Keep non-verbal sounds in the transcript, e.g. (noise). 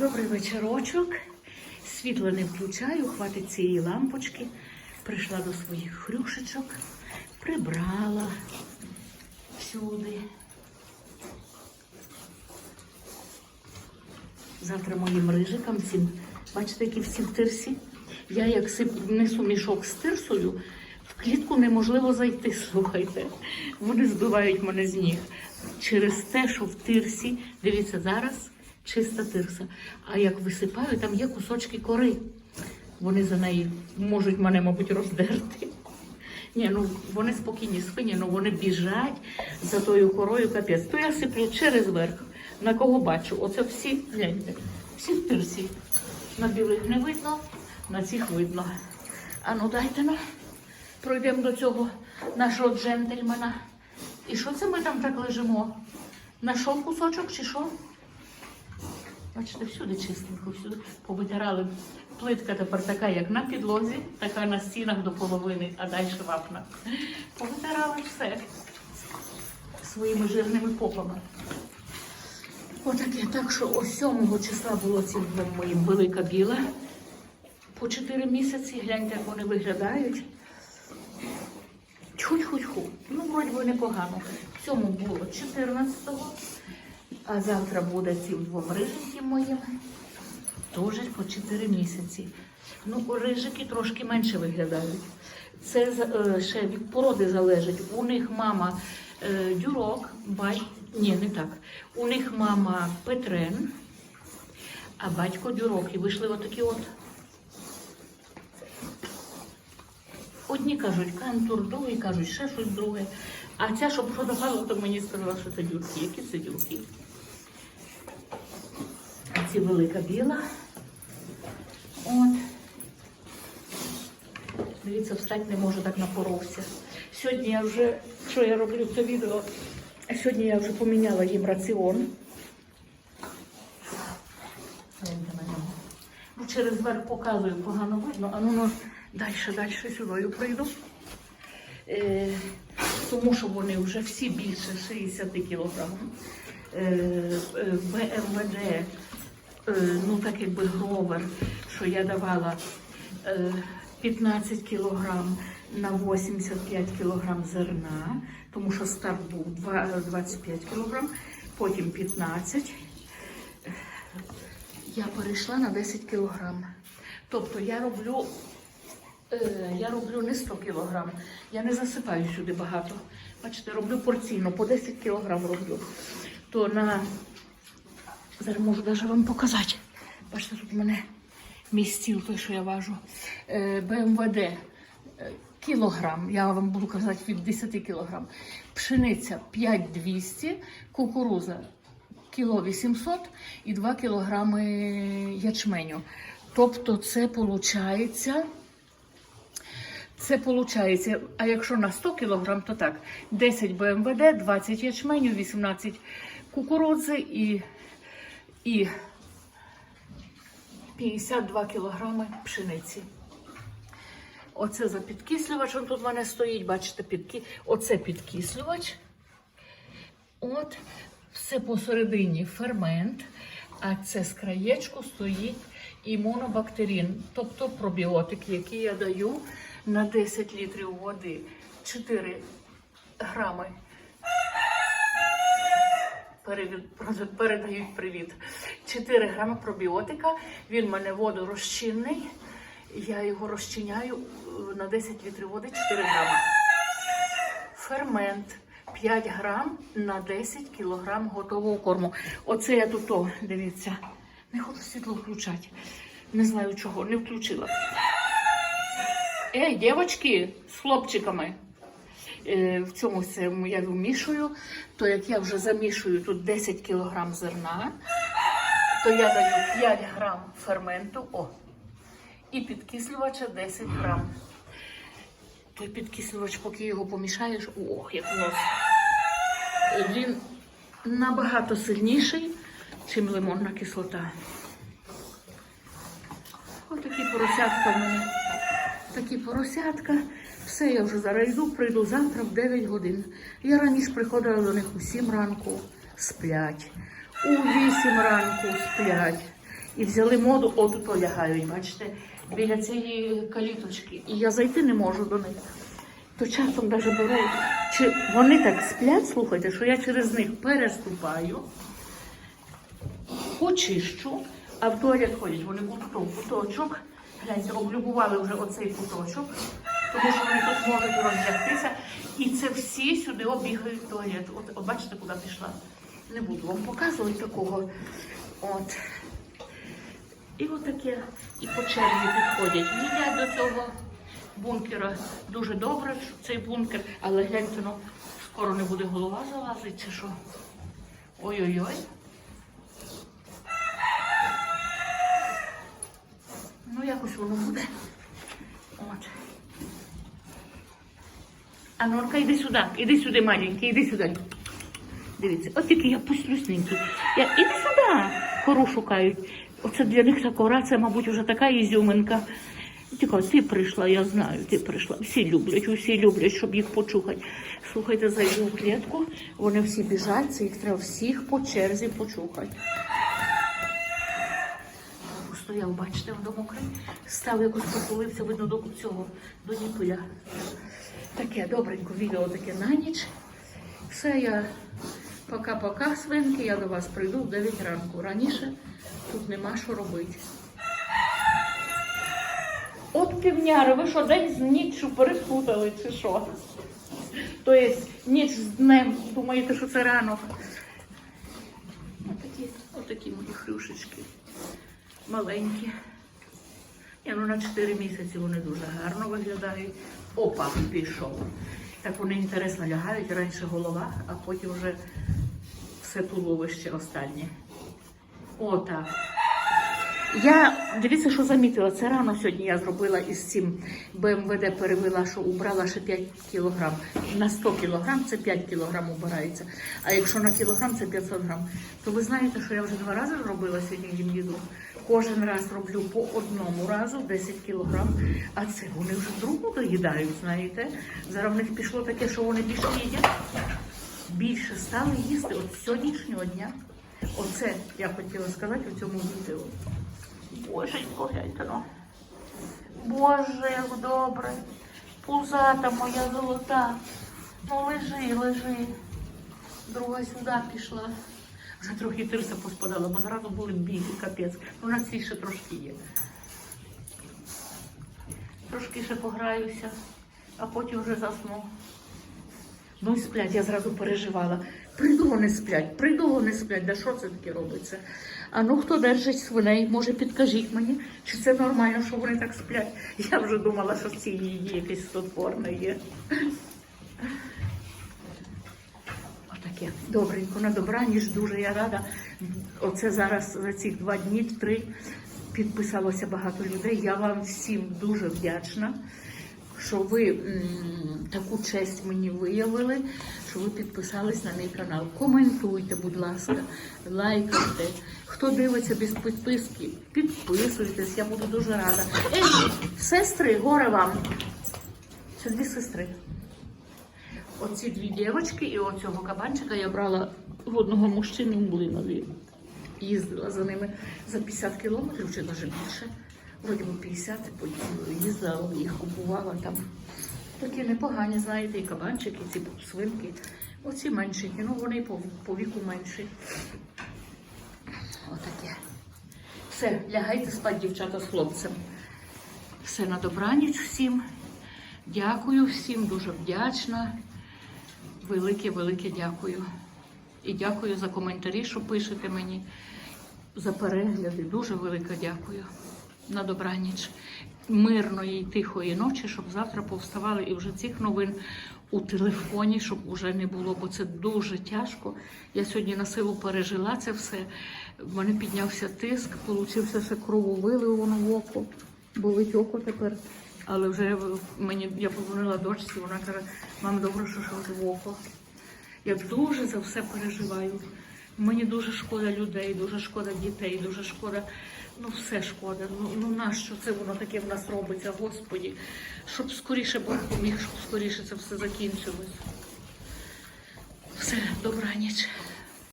Добрий вечорочок. Світло не включаю, хватить цієї лампочки. Прийшла до своїх хрюшечок, прибрала всюди. Завтра моїм рижикам всім, бачите, які всі в тирсі. Я як несу мішок з тирсою, в клітку неможливо зайти, (laughs) слухайте. Вони збивають мене з ніг. Через те, що в тирсі, дивіться, зараз чиста тирса. А як висипаю, там є кусочки кори. Вони за неї можуть мене, мабуть, роздерти. Ні, ну вони спокійні свині, ну вони біжать за тою корою капець. То я сиплю через верх. На кого бачу? Оце всі, гляньте, всі в тирсі. На білих не видно, на цих видно. А ну дайте ну, пройдемо до цього нашого джентльмена. І що це ми там так лежимо? Нашов кусочок чи що? Бачите, всюди чистенько, всюди повитирали. Плитка тепер така, як на підлозі, така на стінах до половини, а далі вапна. Повитирали все своїми жирними попами. Отаке, так що ось 7 числа було цим моїм велика біла. По 4 місяці, гляньте, як вони виглядають. Тьху-тьху-тьху. Ну, вроді непогано. В цьому було 14-го, а завтра буде цим двом рижикам моїм. Теж по 4 місяці. Ну, рижики трошки менше виглядають. Це е, ще від породи залежить. У них мама е, дюрок, бать... ні, не так. У них мама Петрен, а батько дюрок. І вийшли отакі от. Одні кажуть кантур, другі кажуть ще щось друге. А ця, що продавала, то мені сказала, що це дюрки. Які це дюрки? Ці велика біла. От. Дивіться, встати не можу, так напоровся. Сьогодні я вже, що я роблю це відео, сьогодні я вже поміняла їм раціон. Через верх показую, погано видно, а ну, ну далі, далі сюди прийду. Е, тому що вони вже всі більше 60 кілограм. Е, е, БМВД, ну так якби гровер, що я давала е, 15 кілограм на 85 кілограм зерна, тому що старт був 25 кілограм, потім 15 я перейшла на 10 кілограм. Тобто я роблю, е, я роблю не 100 кілограм, я не засипаю сюди багато. Бачите, роблю порційно, по 10 кілограм роблю. То на зараз можу навіть вам показати. Бачите, тут у мене мій стіл, той, що я важу. Е, БМВД е, кілограм, я вам буду казати від 10 кілограм. Пшениця 5200, кукуруза кіло 800 і 2 кілограми ячменю. Тобто це виходить, це виходить, а якщо на 100 кілограм, то так, 10 БМВД, 20 ячменю, 18 кукурудзи і, і 52 кілограми пшениці. Оце за підкислювач, он тут в мене стоїть, бачите, підки... оце підкислювач. От, все посередині фермент, а це з краєчку стоїть імунобактерин, тобто пробіотики, які я даю на 10 літрів води. 4 грами. Передають привіт. 4 грами пробіотика. Він в мене водорозчинний. Я його розчиняю е, на 10 літрів води 4 грами фермент 5 грам на 10 кілограм готового корму. Оце я тут, дивіться, не хочу світло включати. Не знаю чого, не включила. Ей, дівчатки з хлопчиками. Е, в цьому це я вмішую, то як я вже замішую тут 10 кілограм зерна, то я даю 5 грам ферменту, о, і підкислювача 10 грам. Той підкислювач, поки його помішаєш, ох, як нос. Він набагато сильніший, ніж лимонна кислота. Ось такі поросятка в мене. Такі поросятка. Все, я вже зараз йду, прийду завтра в 9 годин. Я раніше приходила до них у 7 ранку, сплять. У 8 ранку сплять. І взяли моду, отут полягають, бачите, біля цієї каліточки. І я зайти не можу до них. То часом навіть беру. Чи вони так сплять, слухайте, що я через них переступаю, почищу, а в туалет ходять, вони будуть куточок. Гляньте, облюбували вже оцей куточок, тому що вони тут можуть роздягтися. І це всі сюди обігають туалет. От, бачите, куди пішла? Не буду вам показувати такого. От. І отаке, і по черзі підходять. Їдять до цього бункера. Дуже добре, цей бункер, але гляньте, ну, скоро не буде голова залазити, чи що. Ой-ой-ой. Ну, якось воно буде. От. А Норка, іди сюди, іди сюди, маленький, іди сюди. Дивіться, от тільки я пуслюсненький. Я, іди сюди, кору шукають. Оце для них та кора, це, мабуть, вже така ізюминка. Тільки ти прийшла, я знаю, ти прийшла. Всі люблять, усі люблять, щоб їх почухати. Слухайте, зайду в клітку, вони всі біжать, це їх треба всіх по черзі почухати. Стояв, бачите, в мокрий. Став якось потулився, видно, до цього, до нікуля. Таке добренько відео таке на ніч. Все, я пока-пока, свинки, я до вас прийду в 9 ранку. Раніше тут нема що робити. От півняри, ви що, день з ніччю перепутали, чи що? Тобто ніч з днем, думаєте, що це ранок. Отакі, отакі мої хрюшечки. Маленькі. Ну на 4 місяці вони дуже гарно виглядають. Опа, пішов. Так вони інтересно лягають, раніше голова, а потім вже все туловище останнє. Отак. Я дивіться, що замітила. Це рано сьогодні я зробила із цим БМВД перевела, що убрала ще 5 кілограм. На 100 кілограм це 5 кілограм убирається. А якщо на кілограм це 500 грам. То ви знаєте, що я вже два рази робила сьогодні їм їду. Кожен раз роблю по одному разу 10 кілограм. А це вони вже другу доїдають, знаєте. Зараз в них пішло таке, що вони більше їдять. Більше стали їсти от сьогоднішнього дня. Оце я хотіла сказати у цьому відео. Боженько, гляньте, ну. Боже, як добре. Пузата моя золота. Ну лежи, лежи. Друга сюди пішла. Вже трохи тирса поспадала, бо зразу були білі, капець. Ну на цій ще трошки є. Трошки ще пограюся, а потім вже засну. Ну і сплять, я зразу переживала. Прийду вони сплять, прийду вони сплять. Да що це таке робиться? А ну хто держить свиней, може підкажіть мені, чи це нормально, що вони так сплять? Я вже думала, що в цій її якесь стотворне є. Отаке. Добренько, на добраніч, дуже я рада. Оце зараз за ці два дні, три підписалося багато людей. Я вам всім дуже вдячна що ви м, таку честь мені виявили, що ви підписались на мій канал. Коментуйте, будь ласка, лайкайте. Хто дивиться без підписки, підписуйтесь, я буду дуже рада. Ей, сестри, горе вам. Це дві сестри. Оці дві дівчатки і оцього кабанчика я брала в одного мужчини в Млинові. Їздила за ними за 50 кілометрів чи навіть більше. Вроді би 50, потім їздила, їх купувала там. Такі непогані, знаєте, і кабанчики, і ці свинки. Оці менші, ну вони по, по віку менші. Отаке. Все, лягайте спати, дівчата, з хлопцем. Все на добраніч всім. Дякую всім, дуже вдячна. Велике, велике дякую. І дякую за коментарі, що пишете мені, за перегляди. Дуже велике дякую. На добраніч. Мирної, тихої ночі, щоб завтра повставали і вже цих новин у телефоні, щоб уже не було, бо це дуже тяжко. Я сьогодні на силу пережила це все. В мене піднявся тиск, получився ще крововилив воно в око. Болить око тепер. Але вже мені я позвонила дочці, вона каже, мам, добре, що в око. Я дуже за все переживаю. Мені дуже шкода людей, дуже шкода дітей, дуже шкода. Ну, все шкода. Ну, ну нащо це воно таке в нас робиться, Господі? Щоб скоріше Бог поміг, щоб скоріше це все закінчилось. Все, добраніч.